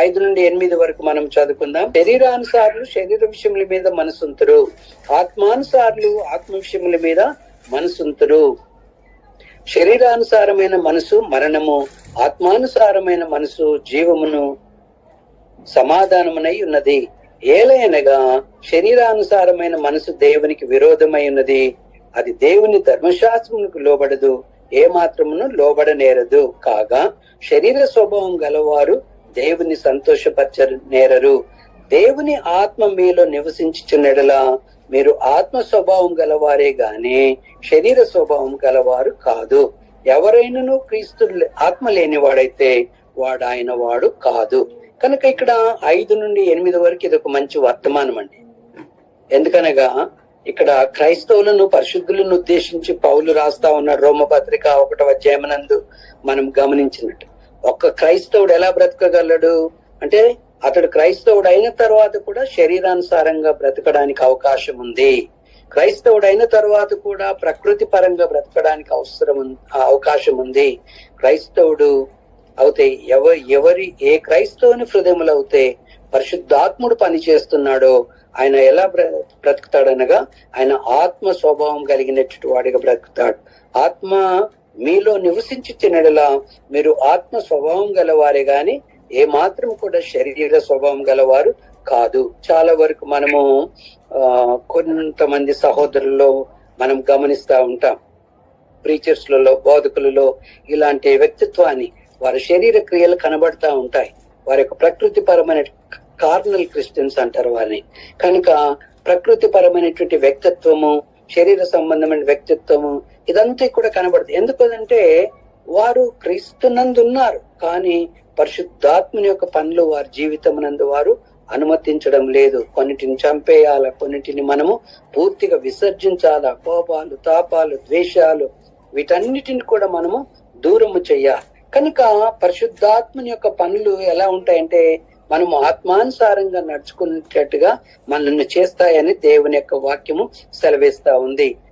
ఐదు నుండి ఎనిమిది వరకు మనం చదువుకుందాం. శరీరానుసారులు శరీర విషయముల మీద మనసుంతురు. ఆత్మానుసారులు ఆత్మ విషయముల మీద మనసుంతురు. శరీరానుసారమైన మనసు మరణము ఆత్మానుసారమైన మనసు జీవమును సమాధానమునై ఉన్నది. ఏలయనగా శరీరానుసారమైన మనసు దేవునికి విరోధమై ఉన్నది. అది దేవుని ధర్మశాస్త్రమునకు లోబడదు ఏ మాత్రమును లోబడనేరదు. కాగా శరీర స్వభావం గలవారు దేవుని సంతోషపరచ నేరరు దేవుని ఆత్మ మీలో నివసించుచున్నడలా మీరు ఆత్మ స్వభావం గలవారే గాని శరీర స్వభావం గలవారు కాదు. ఎవరైనాను క్రీస్తు ఆత్మ లేనివాడైతే వాడు ఆయన వాడు కాదు. కనుక ఇక్కడ ఐదు నుండి ఎనిమిది వరకు ఇది ఒక మంచి వర్తమానం అండి ఎందుకనగా ఇక్కడ క్రైస్తవులను పరిశుద్ధులను ఉద్దేశించి పౌలు రాస్తా ఉన్నాడు రోమపత్రిక ఒకటవ అధ్యాయమనందు మనం గమనించినట్టు. ఒక్క క్రైస్తవుడు ఎలా బ్రతకగలడు? అంటే అతడు క్రైస్తవుడు అయిన తర్వాత కూడా శరీరానుసారంగా బ్రతకడానికి అవకాశం ఉంది. క్రైస్తవుడు అయిన తర్వాత కూడా ప్రకృతి పరంగా బ్రతకడానికి అవసరం అవకాశం ఉంది. క్రైస్తవుడు అవుతే ఎవ ఎవరి ఏ క్రైస్తవుని హృదయములు అవుతే పరిశుద్ధాత్ముడు పని చేస్తున్నాడో ఆయన ఎలా బ్ర బ్రతుకుతాడనగా ఆయన ఆత్మ స్వభావం కలిగినట్టు వాడిగా బ్రతుకుతాడు. ఆత్మ మీలో నివసించి మీరు ఆత్మ స్వభావం గలవారే గాని ఏ మాత్రం కూడా శరీర స్వభావం గలవారు కాదు. చాలా వరకు మనము ఆ కొంతమంది సహోదరుల్లో మనం గమనిస్తా ఉంటాం. ప్రీచర్స్లలో బోధకులలో ఇలాంటి వ్యక్తిత్వాన్ని వారి శరీర క్రియలు కనబడతా ఉంటాయి. వారి యొక్క ప్రకృతి పరమైన కార్నల్ క్రిస్టియన్స్ అంటారు వారిని. కనుక ప్రకృతి పరమైనటువంటి వ్యక్తిత్వము శరీర సంబంధమైన వ్యక్తిత్వము ఇదంతా కూడా కనబడుతుంది ఎందుకంటే వారు క్రీస్తునందు ఉన్నారు కానీ పరిశుద్ధాత్మని యొక్క పనులు వారి జీవితమునందు వారు అనుమతించడం లేదు. కొన్నిటిని చంపేయాల కొన్నిటిని మనము పూర్తిగా విసర్జించాలా. కోపాలు తాపాలు ద్వేషాలు వీటన్నిటిని కూడా మనము దూరము చెయ్యాలి. కనుక పరిశుద్ధాత్మని యొక్క పనులు ఎలా ఉంటాయంటే మనము ఆత్మానుసారంగా నడుచుకునేటట్టుగా మనల్ని చేస్తాయని దేవుని యొక్క వాక్యము సెలవిస్తా ఉంది.